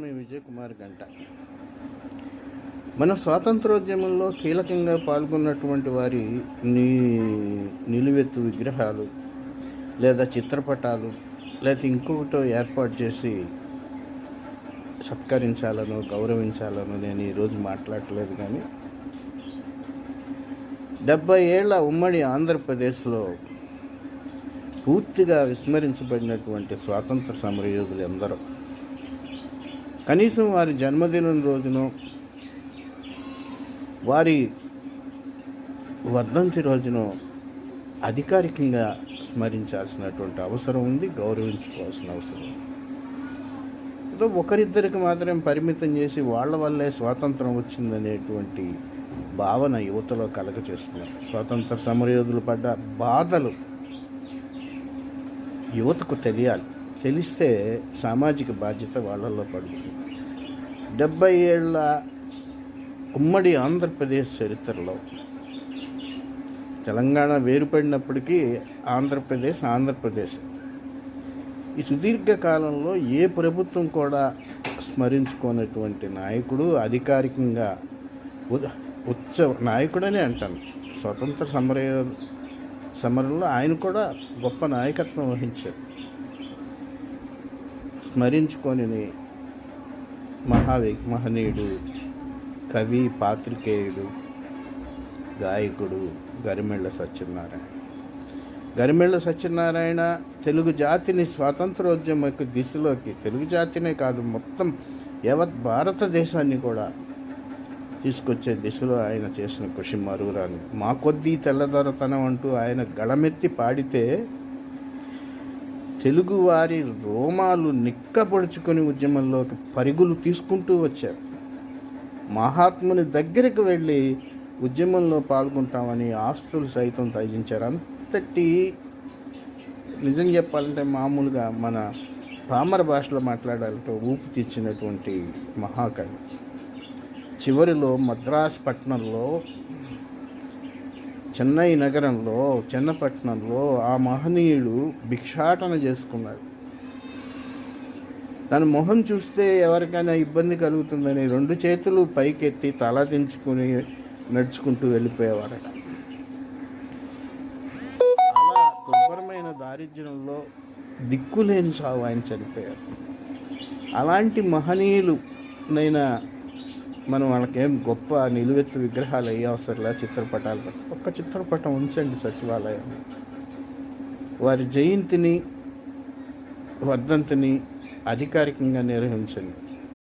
మీ విజయ్ కుమార్ గంట మన స్వాతంత్రోద్యమంలో కీలకంగా పాల్గొన్నటువంటి వారి నీ నిలువెత్తు విగ్రహాలు లేదా చిత్రపటాలు లేదా ఇంకొకటో ఏర్పాటు చేసి సత్కరించాలను గౌరవించాలను నేను ఈరోజు మాట్లాడట్లేదు కానీ డెబ్బై ఏళ్ళ ఉమ్మడి ఆంధ్రప్రదేశ్లో పూర్తిగా విస్మరించబడినటువంటి స్వాతంత్ర సమరయోధులు ఎందరో. కనీసం వారి జన్మదినం రోజున వారి వర్ధంతి రోజున అధికారికంగా స్మరించాల్సినటువంటి అవసరం ఉంది గౌరవించుకోవాల్సిన అవసరం ఉంది. ఏదో ఒకరిద్దరికి మాత్రం పరిమితం చేసి వాళ్ళ వల్లే స్వాతంత్రం వచ్చిందనేటువంటి భావన యువతలో కలగచేస్తున్నారు స్వాతంత్ర సమరయోధులు పడ్డ బాధలు యువతకు తెలియాలి. తెలిస్తే సామాజిక బాధ్యత వాళ్ళల్లో పడుతుంది. డెబ్బై ఏళ్ళ ఉమ్మడి ఆంధ్రప్రదేశ్ చరిత్రలో తెలంగాణ వేరుపడినప్పటికీ ఆంధ్రప్రదేశ్ ఆంధ్రప్రదేశ్. ఈ సుదీర్ఘ కాలంలో ఏ ప్రభుత్వం కూడా స్మరించుకున్నటువంటి నాయకుడు అధికారికంగా ఉ- ఉత్సవ నాయకుడనే అంటాను. స్వతంత్ర సమర సమరంలో ఆయన కూడా గొప్ప నాయకత్వం వహించారు. స్మరించుకొని మహావి మహనీయుడు కవి పాత్రికేయుడు గాయకుడు గరిమెళ్ళ సత్యనారాయణ. గరిమెళ్ళ సత్యనారాయణ తెలుగు జాతిని స్వాతంత్రోద్యమ యొక్క దిశలోకి తెలుగు జాతినే కాదు మొత్తం యావత్ భారతదేశాన్ని కూడా తీసుకొచ్చే దిశలో ఆయన చేసిన కృషి మరువురాని. మా కొద్దీ తెల్లదొరతనం అంటూ ఆయన గళమెత్తి పాడితే తెలుగువారి రోమాలు నిక్కపొడుచుకొని ఉద్యమంలోకి పరుగులు తీసుకుంటూ వచ్చారు. మహాత్ముని దగ్గరికి వెళ్ళి ఉద్యమంలో పాల్గొంటామని ఆస్తులు సైతం త్యజించారు. అంతటి నిజం చెప్పాలంటే మామూలుగా మన పామర భాషలో మాట్లాడాలంటే ఊపు తెచ్చినటువంటి మహాకవి. చివరిలో మద్రాస్ పట్టణంలో చెన్నై నగరంలో చెన్నపట్నంలో ఆ మహనీయుడు భిక్షాటన చేసుకున్నాడు తన మొహం చూస్తే ఎవరికైనా ఇబ్బంది కలుగుతుందని రెండు చేతులు పైకెత్తి తల దించుకుని నడుచుకుంటూ వెళ్ళిపోయేవాడట అలా దుర్భరమైన దారిద్ర్యంలో దిక్కులేని సావు ఆయన చనిపోయారు. అలాంటి మహనీయులు నైనా మనం వాళ్ళకేం గొప్ప నిలువెత్తు విగ్రహాలు అయ్యే అవసరంలా చిత్రపటాలు ఒక్క చిత్రపటం ఉంచండి సచివాలయం. వారి జయంతిని వర్ధంతిని అధికారికంగా నిర్వహించండి.